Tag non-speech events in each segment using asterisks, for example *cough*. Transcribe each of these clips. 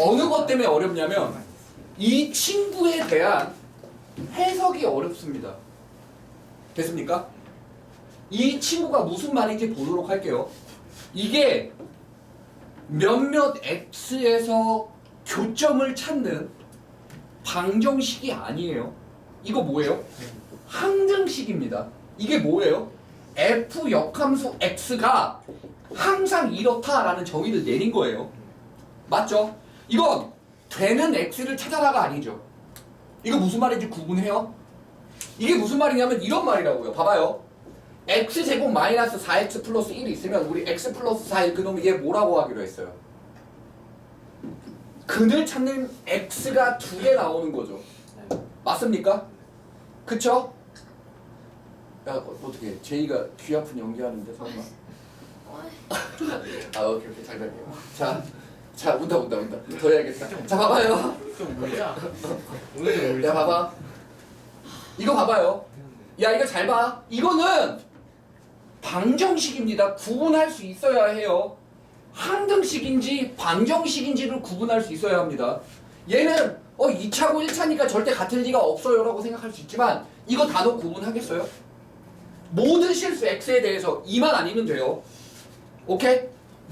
어느 것 때문에 어렵냐면 이 친구에 대한 해석이 어렵습니다. 됐습니까? 이 친구가 무슨 말인지 보도록 할게요. 이게 몇몇 x에서 교점을 찾는 방정식이 아니에요. 이거 뭐예요? 항등식입니다. 이게 뭐예요? f 역함수 x가 항상 이렇다라는 정의를 내린 거예요. 맞죠? 이건 되는 x를 찾아라가 아니죠. 이거 무슨 말인지 구분해요? 이게 무슨 말이냐면 이런 말이라고요. 봐봐요. x제곱 마이너스 4x 플러스 1이 있으면 우리 x 플러스 4일 그놈이 얘 뭐라고 하기로 했어요? 근을 찾는 x가 두 개 나오는 거죠. 맞습니까? 그쵸? 야 어, 어떻게 제이가 귀 아픈 연기하는데 설마? *laughs* 아 오케이 오케이 잘 갈게요. 자, 자 운다 운다 운다. 더 해야겠다. 자 봐봐요. 좀 울자. 오늘 야 봐봐. 이거 봐봐요. 야 이거 잘 봐. 이거는 방정식입니다. 구분할 수 있어야 해요. 항등식인지 방정식인지를 구분할 수 있어야 합니다. 얘는 어 2차고 1차니까 절대 같을 리가 없어요 라고 생각할 수 있지만 이거 단어 구분하겠어요? 모든 실수 x에 대해서 2만 아니면 돼요. 오케이?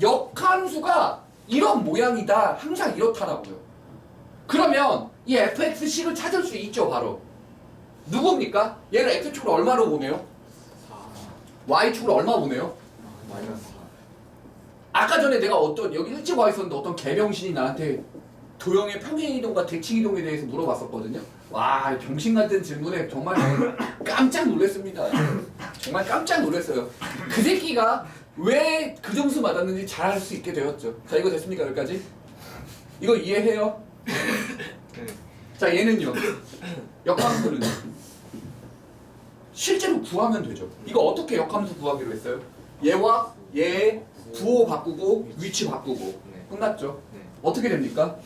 역함수가 이런 모양이다. 항상 이렇다라고요. 그러면 이 fxc를 찾을 수 있죠, 바로. 누굽니까? 얘를 x축으로 얼마로 보내요? y축으로 얼마 보내요? 아까 전에 내가 어떤 여기 일찍 와 있었는데 어떤 개병신이 나한테 도형의 평행이동과 대칭이동에 대해서 물어봤었거든요. 와, 병신 같은 질문에 정말 *coughs* 깜짝 놀랐습니다. 정말 깜짝 놀랐어요. 그 새끼가 왜 그 점수 맞았는지 잘 알 수 있게 되었죠. 자, 이거 됐습니까? 여기까지? 이거 이해해요? 자, 얘는요. 역함수는 실제로 구하면 되죠. 이거 어떻게 역함수 구하기로 했어요? 얘와 얘 부호 바꾸고 위치 바꾸고 네. 끝났죠. 네. 어떻게 됩니까?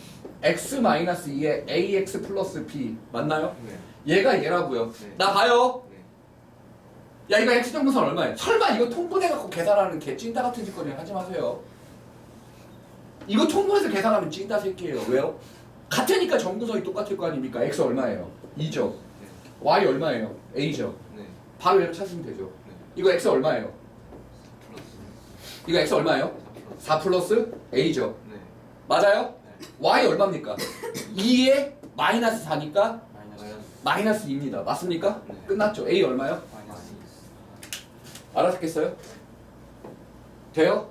x 마이너스 2에 ax 플러스 b 맞나요? 네. 얘가 얘라고요. 네. 나 봐요. 네. 야 이거 x 정분선 얼마예요? 설마 이거 통분해 갖고 계산하는 개 찐따 같은 짓거리 하지 마세요. 이거 통분해서 계산하면 찐따 새끼예요. 왜요? 같으니까 정분선이 똑같을 거 아닙니까? x 얼마예요? 2죠. y 얼마예요? a죠. 네. 바로 얘를 찾으면 되죠. 네. 이거 x 얼마예요? 플러스. 이거 x 얼마예요? 4 플러스 a죠. 네. 맞아요? 네. y 얼마입니까? *laughs* 2에 마이너스 4니까 마이너스. 마이너스 2입니다. 맞습니까? 네. 끝났죠. a 얼마요? 알았겠어요? 돼요?